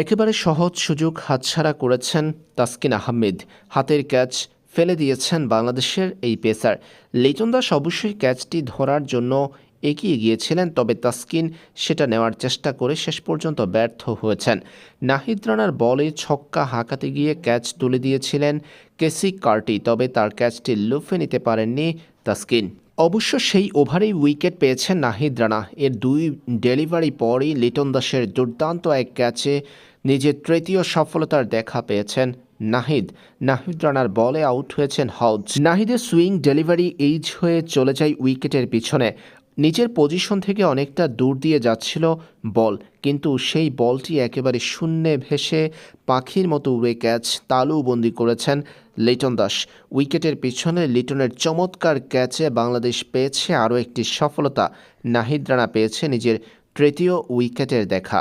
একেবারে সহজ সুযোগ হাতছাড়া করেছেন তাসকিন আহমেদ। হাতের ক্যাচ ফেলে দিয়েছেন বাংলাদেশের এই পেসার। লিটন দাস অবশ্যই ক্যাচটি ধরার জন্য এগিয়ে গিয়েছিলেন, তবে তাসকিন সেটা নেওয়ার চেষ্টা করে শেষ পর্যন্ত ব্যর্থ হয়েছেন। নাহিদ রানার বলে ছক্কা হাঁকাতে গিয়ে ক্যাচ তুলে দিয়েছিলেন কেসি কার্টি, তবে তার ক্যাচটি লুফে নিতে পারেননি তাসকিন। অবশ্য সেই ওভারেই উইকেট পেয়েছেন নাহিদ রানা। এর দুই ডেলিভারি পরই লিটন দাসের দুর্দান্ত এক ক্যাচে নিজের তৃতীয় সফলতার দেখা পেয়েছেন নাহিদ। নাহিদ রানার বলে আউট হয়েছেন হাউজ। নাহিদের সুইং ডেলিভারি এইজ হয়ে চলে যায় উইকেটের পিছনে। নিজের পজিশন থেকে অনেকটা দূর দিয়ে যাচ্ছিল বল, কিন্তু সেই বলটি একেবারে শূন্যে ভেসে পাখির মতো উড়ে ক্যাচ তালুবন্দি করেছেন লিটন দাস। উইকেটের পিছনে লিটনের চমৎকার ক্যাচে বাংলাদেশ পেয়েছে আরও একটি সফলতা। নাহিদ রানা পেয়েছে নিজের তৃতীয় উইকেটের দেখা।